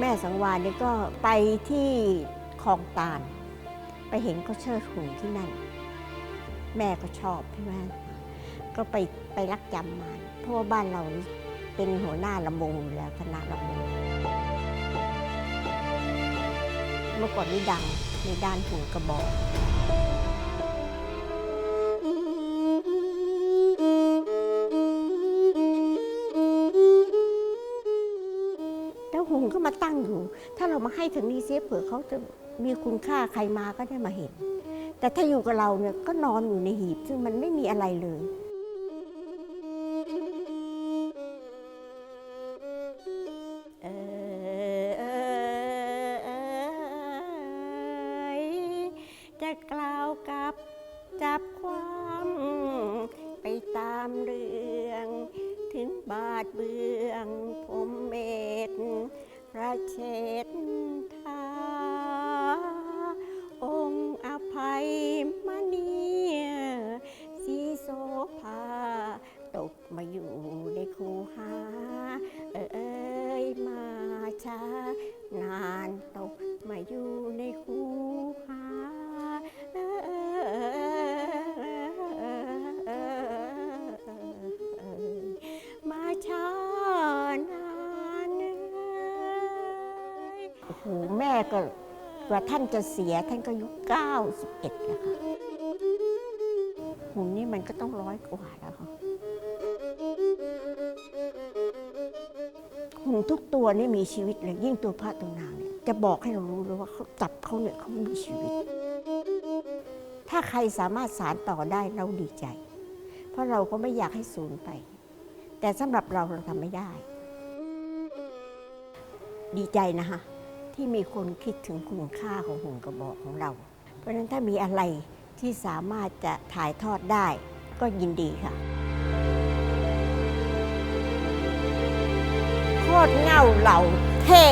แม่สังวานนี่ยก็ไปที่คลองตาล ไปเห็นเขาเชิดหุ่นที่นั่น แม่ก็ชอบใช่ไหมก็ไปไปรักจำมาเพราะว่าบ้านเราเป็นหัวหน้าลำวงอยู่แล้วคณะลำวงเมื่อก่อนนี่ดังในด้านหุ่นกระบอก ก็มาตั้งอยู่ ถ้าเรามาให้ถึงนี้เสียเผื่อเขาจะมีคุณค่าใครมาก็ได้มาเห็น แต่ถ้าอยู่กับเราเนี่ยก็นอนอยู่ในหีบ ซึ่งมันไม่มีอะไรเลยเอ่ยจะกล่าวกับจับความไปตามเรื่อง ถึงบาทเบืองผมเมตพ ระเชษฐาองค์อภัยมณีสีโสภาตกมาอยู่ในคูหา เอ้ยมาช้านานตกมาอยู่ในคู โอ้โหแม่ก็กว่าท่านจะเสียท่านก็อายุ91แล้วค่ะหุ่นนี่มันก็ต้องร้อยกว่าแล้วค่ะหุ่นทุกตัวนี่มีชีวิตเลยยิ่งตัวพระตัวนางเนี่ยจะบอกให้เรารู้เลยว่าเขาจับเขาเนี่ยเขามีชีวิต ถ้าใครสามารถสารต่อได้เราดีใจ เพราะเราก็ไม่อยากให้สูญไป แต่สำหรับเราเราทำไม่ได้ ดีใจนะคะ ที่มีคนคิดถึงคุณค่าของหุ่นกระบอกของเรา เพราะฉะนั้นถ้ามีอะไรที่สามารถจะถ่ายทอดได้ก็ยินดีค่ะ โคตรเง่าเหล่าเท่